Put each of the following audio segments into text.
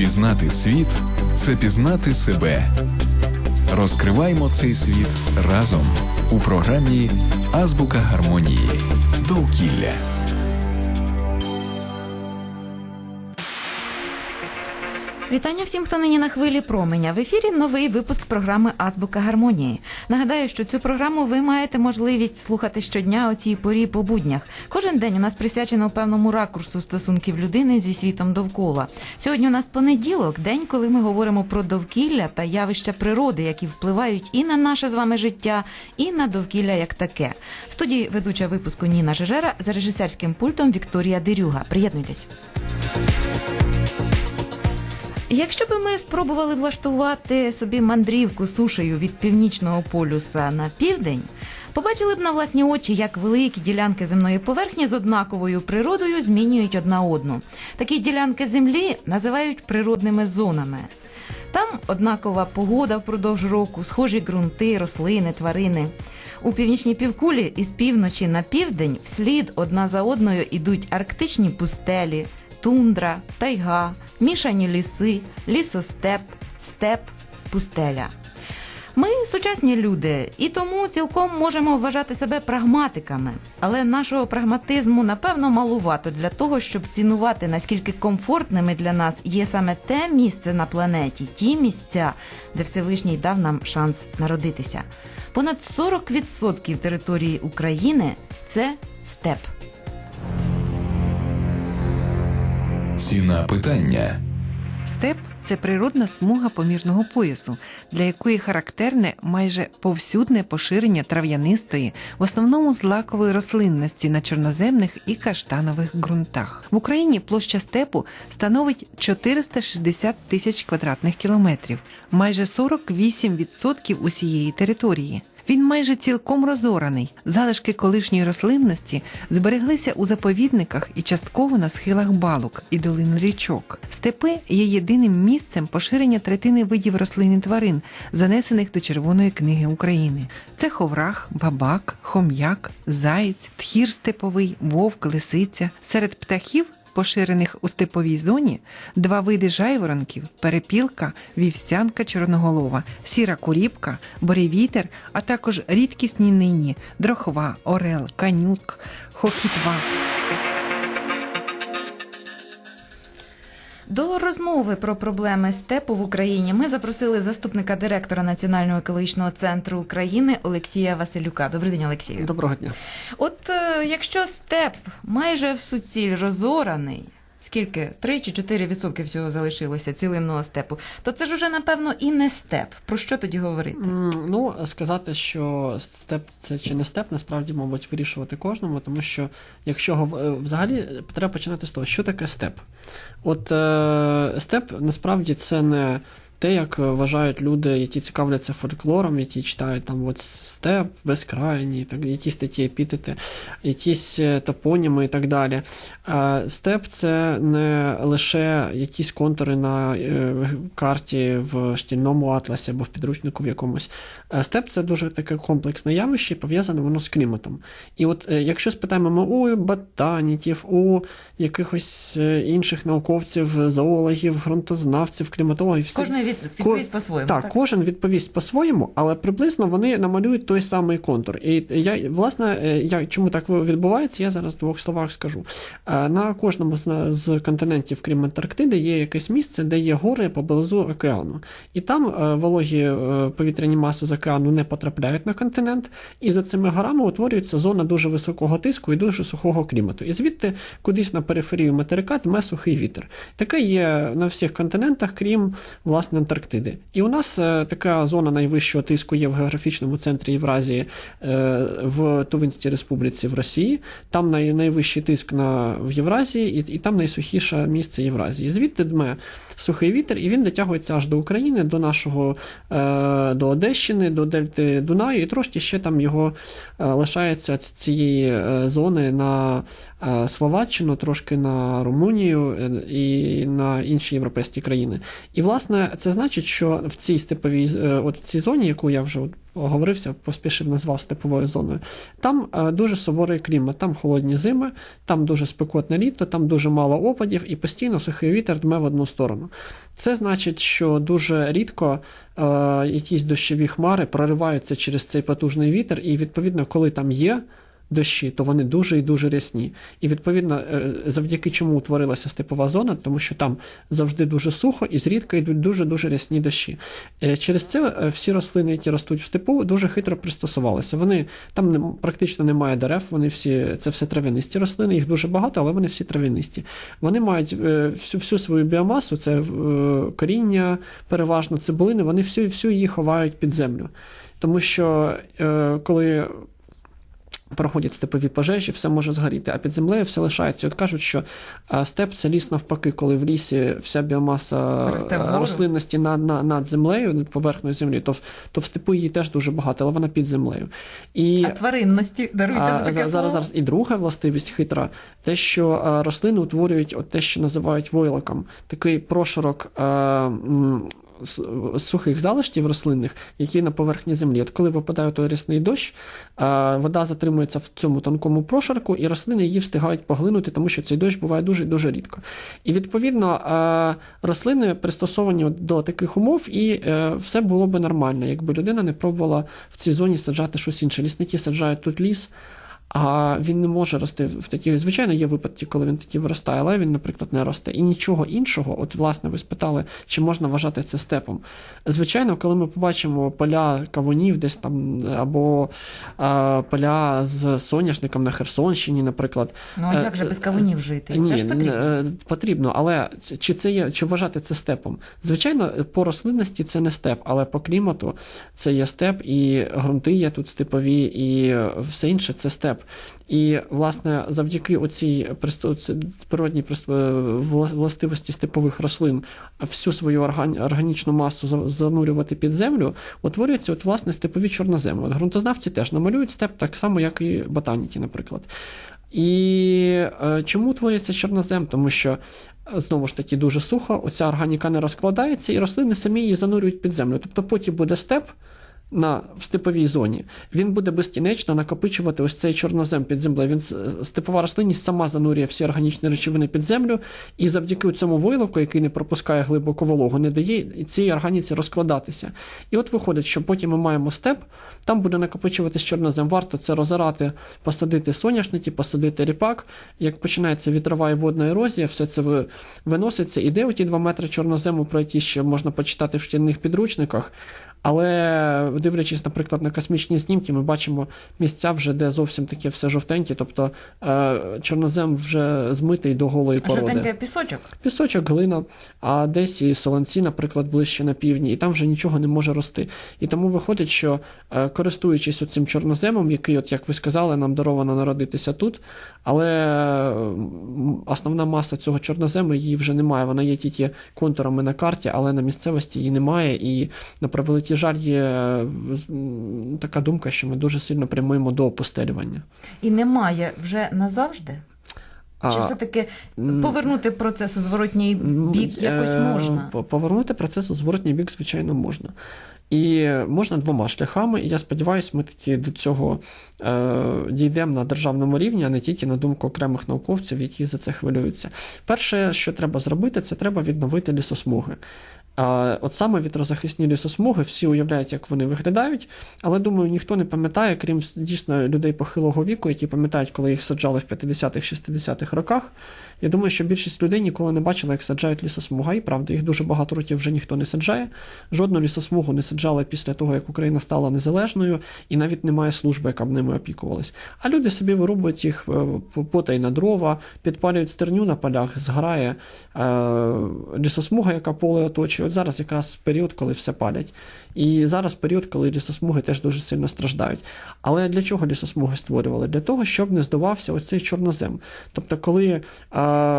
Пізнати світ це пізнати себе. Розкриваємо цей світ разом у програмі Азбука гармонії. Довкілля. Вітання всім, хто нині на хвилі променя. В ефірі новий випуск програми Азбука гармонії. Нагадаю, що цю програму ви маєте можливість слухати щодня о цій порі по буднях. Кожен день у нас присвячено певному ракурсу стосунків людини зі світом довкола. Сьогодні у нас понеділок, день, коли ми говоримо про довкілля та явища природи, які впливають і на наше з вами життя, і на довкілля як таке. В студії ведуча випуску Ніна Жежера за режисерським пультом Вікторія Дерюга. Приєднуйтесь. Якщо би ми спробували влаштувати собі мандрівку сушею від північного полюса на південь, побачили б на власні очі, як великі ділянки земної поверхні з однаковою природою змінюють одна одну. Такі ділянки землі називають природними зонами. Там однакова погода впродовж року, схожі ґрунти, рослини, тварини. У північній півкулі із півночі на південь вслід одна за одною ідуть арктичні пустелі, тундра, тайга, мішані ліси, лісостеп, степ, пустеля. Ми сучасні люди, і тому цілком можемо вважати себе прагматиками. Але нашого прагматизму напевно малувато для того, щоб цінувати наскільки комфортними для нас є саме те місце на планеті, ті місця, де Всевишній дав нам шанс народитися. Понад 40% території України це степ. Ціна питання. Степ це природна смуга помірного поясу, для якої характерне майже повсюдне поширення трав'янистої, в основному злакової рослинності на чорноземних і каштанових ґрунтах. В Україні площа степу становить 460 тисяч квадратних кілометрів, майже 48% усієї території. Він майже цілком розораний. Залишки колишньої рослинності збереглися у заповідниках і частково на схилах балок і долин річок. Степи є єдиним місцем поширення третини видів рослин і тварин, занесених до Червоної книги України. Це ховрах, бабак, хом'як, заєць, тхір степовий, вовк, лисиця. Серед птахів поширених у степовій зоні, два види жайворонків, перепілка, вівсянка чорноголова, сіра куріпка, боревітер, а також рідкісні нині дрохва, орел, канюк, хохітва. До розмови про проблеми степу в Україні ми запросили заступника директора Національного екологічного центру України Олексія Василюка. Добрий день, Олексію. Доброго дня. От якщо степ майже в суціль розораний, скільки 3 чи 4 відсотки всього залишилося цілинного степу, то це ж уже напевно і не степ. Про що тоді говорити? Ну, сказати, що степ це чи не степ, насправді, мабуть, вирішувати кожному, тому що якщо е, взагалі треба починати з того, що таке степ. От е, степ насправді це не те, як вважають люди, які цікавляться фольклором, які читають там от степ, безкрайній, так, якісь такі епітети, якісь е, топоніми і так далі. Е, Степ це не лише якісь контури на е, карті в шкільному атласі або в підручнику в якомусь. Е, Степ це дуже таке комплексне явище, пов'язане воно з кліматом. І от е, якщо спитаємо ми у ботаніків, у якихось е, інших науковців, зоологів, ґрунтознавців, кліматологів, всі- від, відповість по-своєму. так, кожен відповість по-своєму, але приблизно вони намалюють той самий контур. І я, власне, е, я, чому так відбувається, я зараз в двох словах скажу. Е, На кожному з, континентів, крім Антарктиди, є якесь місце, де є гори поблизу океану. І там е, вологі повітряні маси з океану не потрапляють на континент, і за цими горами утворюється зона дуже високого тиску і дуже сухого клімату. І звідти кудись на периферію материка дме сухий вітер. Таке є на всіх континентах, крім власне Антарктиди. І у нас е, така зона найвищого тиску є в географічному центрі Євразії е, в Тувинській Республіці в Росії. Там най, найвищий тиск на, в Євразії, і, і там найсухіше місце Євразії. Звідти дме сухий вітер, і він дотягується аж до України, до нашого е, до Одещини, до Дельти Дунаю, і трошки ще там його е, лишається цієї е, зони на Словаччину, трошки на Румунію і на інші європейські країни. І власне це значить, що в цій степовій от в цій зоні, яку я вже оговорився, поспішив назвав степовою зоною, там е, дуже суворий клімат, там холодні зими, там дуже спекотне літо, там дуже мало опадів і постійно сухий вітер дме в одну сторону. Це значить, що дуже рідко е, якісь дощові хмари прориваються через цей потужний вітер, і відповідно, коли там є. Дощі, то вони дуже і дуже рясні. І відповідно, е, завдяки чому утворилася степова зона, тому що там завжди дуже сухо і зрідка йдуть дуже дуже рясні дощі. Е, Через це е, всі рослини, які ростуть в степу, дуже хитро пристосувалися. Вони там практично немає дерев, вони всі це все трав'янисті рослини, їх дуже багато, але вони всі трав'янисті. Вони мають всю, всю свою біомасу, це коріння, переважно цибулини, вони всю, всю її ховають під землю. Тому що коли проходять степові пожежі, все може згоріти, а під землею все лишається. От кажуть, що степ це ліс навпаки, коли в лісі вся біомаса рослинності над, над, над землею, над поверхнею землі, то, в- то в степу її теж дуже багато, але вона під землею. І, А тваринності даруйте за таке зараз, слово. зараз і друга властивість хитра, те, що рослини утворюють от те, що називають войлоком, такий прошарок сухих залишків рослинних, які на поверхні землі. От коли випадає той рясний дощ, вода затримується в цьому тонкому прошарку, і рослини її встигають поглинути, тому що цей дощ буває дуже дуже рідко. І відповідно рослини пристосовані до таких умов, і е, все було би нормально, якби людина не пробувала в цій зоні саджати щось інше. Лісники саджають тут ліс. А він не може рости в такі. Звичайно, є випадки, коли він такі виростає, але він, наприклад, не росте. І нічого іншого, от власне, ви спитали, чи можна вважати це степом. Звичайно, коли ми побачимо поля кавунів десь там, або а, поля з соняшником на Херсонщині, наприклад. Ну а е, як же без кавунів жити? Ні, Це ж потрібно. е, потрібно, але чи це є, чи вважати це степом? Звичайно, по рослинності це не степ, але по клімату це є степ, і ґрунти є тут степові, і все інше це степ. І, власне, завдяки оцій природній властивості степових рослин всю свою органічну масу занурювати під землю, утворюються от, власне, степові чорноземи. От ґрунтознавці теж намалюють степ так само, як і ботаніки, наприклад. І е, чому утворюється чорнозем? Тому що е, знову ж таки дуже сухо, оця органіка не розкладається, і рослини самі її занурюють під землю. Тобто потім буде степ. На в степовій зоні він буде безкінечно накопичувати ось цей чорнозем під землею. Він степова рослинність сама занурює всі органічні речовини під землю, і завдяки цьому войлоку, який не пропускає глибоко вологу, не дає цій органіці розкладатися. І от виходить, що потім ми маємо степ, там буде накопичуватись чорнозем. Варто це розорати, посадити соняшники, посадити ріпак. Як починається вітрова і водна ерозія, все це виноситься. І де оті 2 метри чорнозему, про які ще можна почитати в шкільних підручниках. Але дивлячись, наприклад, на космічні знімки, ми бачимо місця вже, де зовсім таке все жовтеньке, тобто е, чорнозем вже змитий до голої породи. Жовтенький пісочок. Пісочок, глина, а десь і солонці, наприклад, ближче на півдні, і там вже нічого не може рости. І тому виходить, що е, користуючись цим чорноземом, який, от як ви сказали, нам даровано народитися тут, але основна маса цього чорнозему її вже немає. Вона є тільки контурами на карті, але на місцевості її немає. І на превеликий жаль є така думка, що ми дуже сильно прямуємо до опустелювання. І немає вже назавжди. Чи А, все-таки повернути процес у зворотній бік якось е, можна? Повернути процес у зворотній бік, звичайно, можна. І можна двома шляхами, і я сподіваюся, ми таки до цього е, дійдемо на державному рівні, а не тільки на думку окремих науковців, які за це хвилюються. Перше, що треба зробити, це треба відновити лісосмуги. От саме вітрозахисні лісосмуги, всі уявляють, як вони виглядають, але думаю, ніхто не пам'ятає, крім дійсно людей похилого віку, які пам'ятають, коли їх саджали в 50-х-60-х роках. Я думаю, що більшість людей ніколи не бачила, як саджають лісосмуга, і правда, їх дуже багато років вже ніхто не саджає. Жодну лісосмугу не саджали після того, як Україна стала незалежною, і навіть немає служби, яка б ними опікувалась. А люди собі вирубують їх е, потай на дрова, підпалюють стерню на полях, зграє е, лісосмуга, яка поле оточує. От зараз якраз період, коли все палять. І зараз період, коли лісосмуги теж дуже сильно страждають. Але для чого лісосмуги створювали? Для того, щоб не здавався оцей чорнозем. Тобто, коли е,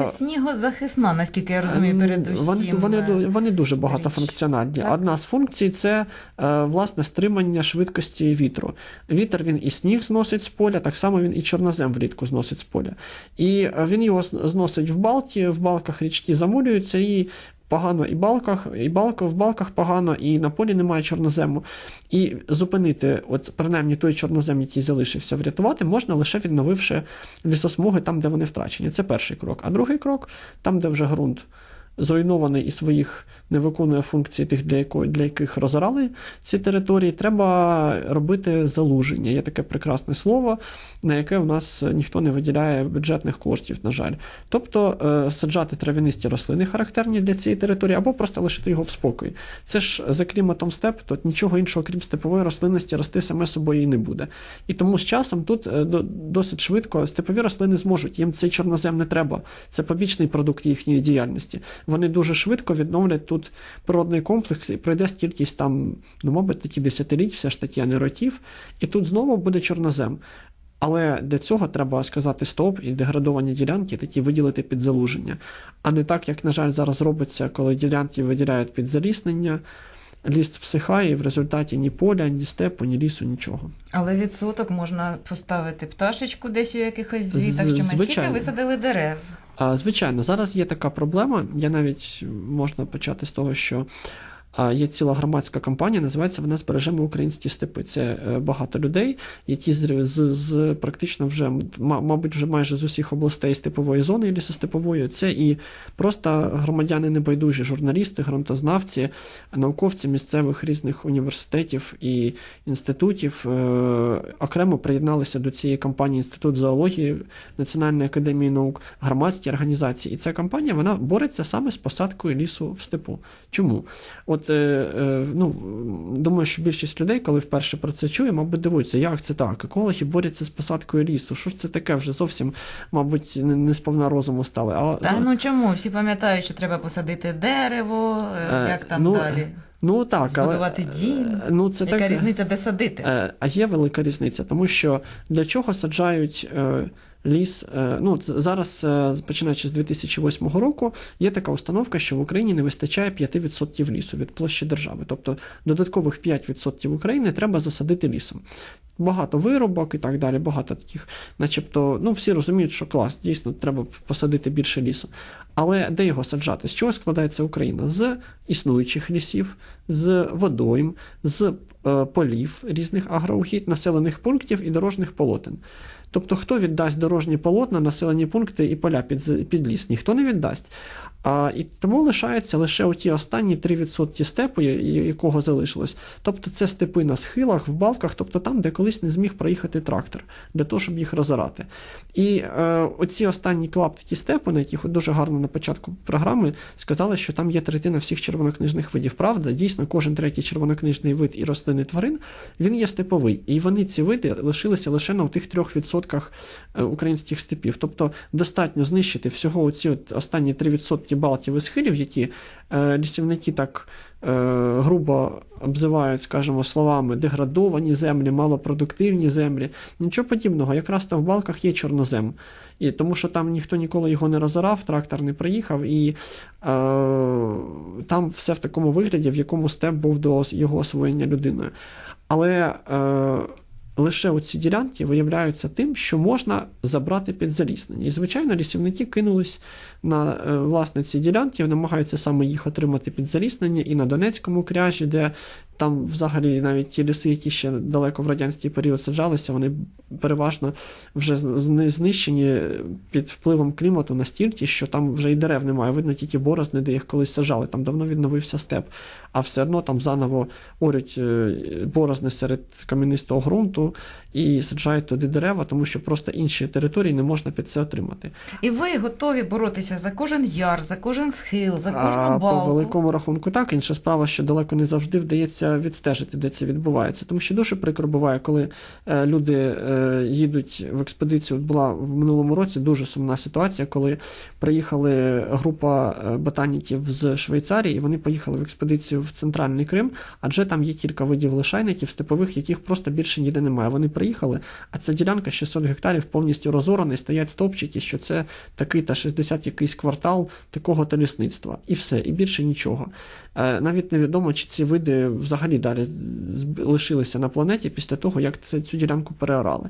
Це снігозахисна, наскільки я розумію, передусім. Вони, вони, вони дуже багатофункціональні. Так. Одна з функцій це е, власне стримання швидкості вітру. Вітер він і сніг зносить з поля, так само він і чорнозем влітку зносить з поля. І е, він його зносить в балті, в балках річки замулюються і. Погано і балках, і балка в балках погано, і на полі немає чорнозему. І зупинити, от принаймні той чорнозем, який залишився, врятувати можна лише відновивши лісосмуги там, де вони втрачені. Це перший крок. А другий крок, там, де вже ґрунт зруйнований і своїх не виконує функції тих, для, яко, для яких розорали ці території, треба робити залуження. Є таке прекрасне слово, на яке у нас ніхто не виділяє бюджетних коштів, на жаль. Тобто е, саджати трав'янисті рослини характерні для цієї території, або просто лишити його в спокої. Це ж за кліматом степ, тут нічого іншого, крім степової рослинності, рости саме собою і не буде. І тому з часом тут е, до- досить швидко степові рослини зможуть. Їм цей чорнозем не треба. Це побічний продукт їхньої діяльності. Вони дуже швидко відновлять тут природний комплекс і пройде стількись там, ну, мабуть, такі десятиліть, все ж таки, а не років. І тут знову буде чорнозем. Але для цього треба сказати стоп і деградовані ділянки такі виділити під залуження. А не так, як, на жаль, зараз робиться, коли ділянки виділяють під заліснення, ліс всихає, і в результаті ні поля, ні степу, ні лісу, нічого. Але відсоток можна поставити пташечку десь у якихось звітах чи ми скільки висадили дерев. Звичайно, зараз є така проблема. Я навіть можна почати з того, що є ціла громадська кампанія, називається вона Збережемо українські степи. Це е, багато людей, які з, з, з практично вже, мабуть, вже майже з усіх областей степової зони і лісостепової. Це і просто громадяни небайдужі, журналісти, ґрунтознавці, науковці місцевих різних університетів і інститутів. е, Окремо приєдналися до цієї кампанії Інститут зоології Національної академії наук, громадські організації. І ця кампанія вона бореться саме з посадкою лісу в степу. Чому? От е, е, ну, думаю, що більшість людей, коли вперше про це чує, мабуть, дивуються, як це так? Екологи борються з посадкою лісу. Що ж це таке? Вже зовсім, мабуть, не, не сповна розуму стали. А Та ну чому? Всі пам'ятають, що треба посадити дерево, е, як там ну, далі. ну так, але дім. ну, це Яка так, різниця, де садити? А є велика різниця, тому що для чого саджають ліс? е, Ну, зараз, е, починаючи з 2008 року, є така установка, що в Україні не вистачає 5% лісу від площі держави. Тобто додаткових 5% України треба засадити лісом. Багато виробок і так далі, багато таких, начебто, ну всі розуміють, що клас, дійсно, треба посадити більше лісу. Але де його саджати? З чого складається Україна? З існуючих лісів, з водойм, з е, полів різних агроугідь, населених пунктів і дорожніх полотен. Тобто, хто віддасть дорожні полотна, населені пункти і поля під, під ліс? Ніхто не віддасть. А, і тому лишаються лише оті останні 3% степу, якого залишилось. Тобто це степи на схилах, в балках, тобто там, де колись не зміг проїхати трактор, для того, щоб їх розорати. І е, оці останні клаптики степу, на яких дуже гарно на початку програми сказали, що там є третина всіх червонокнижних видів. Правда, дійсно, кожен третій червонокнижний вид і рослини тварин він є степовий. І вони ці види лишилися лише на тих 3% е, українських степів. Тобто достатньо знищити всього оці от останні 3% балтів і схилів, які е, лісівники так е, грубо обзивають, скажімо, словами деградовані землі, малопродуктивні землі. Нічого подібного, якраз там в балках є чорнозем. І тому що там ніхто ніколи його не розорав, трактор не приїхав, і е, там все в такому вигляді, в якому степ був до його освоєння людиною. Але е, лише оці ділянки виявляються тим, що можна забрати під заліснення. І, звичайно, лісівники кинулись на е, власне ці ділянки, намагаються саме їх отримати під заліснення і на Донецькому кряжі, де там взагалі навіть ті ліси, які ще далеко в радянський період саджалися, вони переважно вже знищені під впливом клімату настільки, що там вже і дерев немає. Видно тільки борозни, де їх колись саджали. Там давно відновився степ. А все одно там заново орють е, борозни серед кам'янистого ґрунту і саджають туди дерева, тому що просто інші території не можна під це отримати. І ви готові боротися за кожен яр, за кожен схил, за кожну А балку. по великому рахунку так. Інша справа, що далеко не завжди вдається відстежити, де це відбувається. Тому що дуже прикро буває, коли е, люди е, їдуть в експедицію. Була в минулому році дуже сумна ситуація, коли приїхали група е, ботаніків з Швейцарії, і вони поїхали в експедицію в центральний Крим, адже там є кілька видів лишайників степових, яких просто більше ніде немає. Вони приїхали, а ця ділянка 600 гектарів повністю розорана, і стоять стовпчики, що це такий та 60 якийсь квартал такого то лісництва. І все, і більше нічого. Навіть невідомо, чи ці види взагалі далі з- з- лишилися на планеті після того, як це, цю ділянку переорали.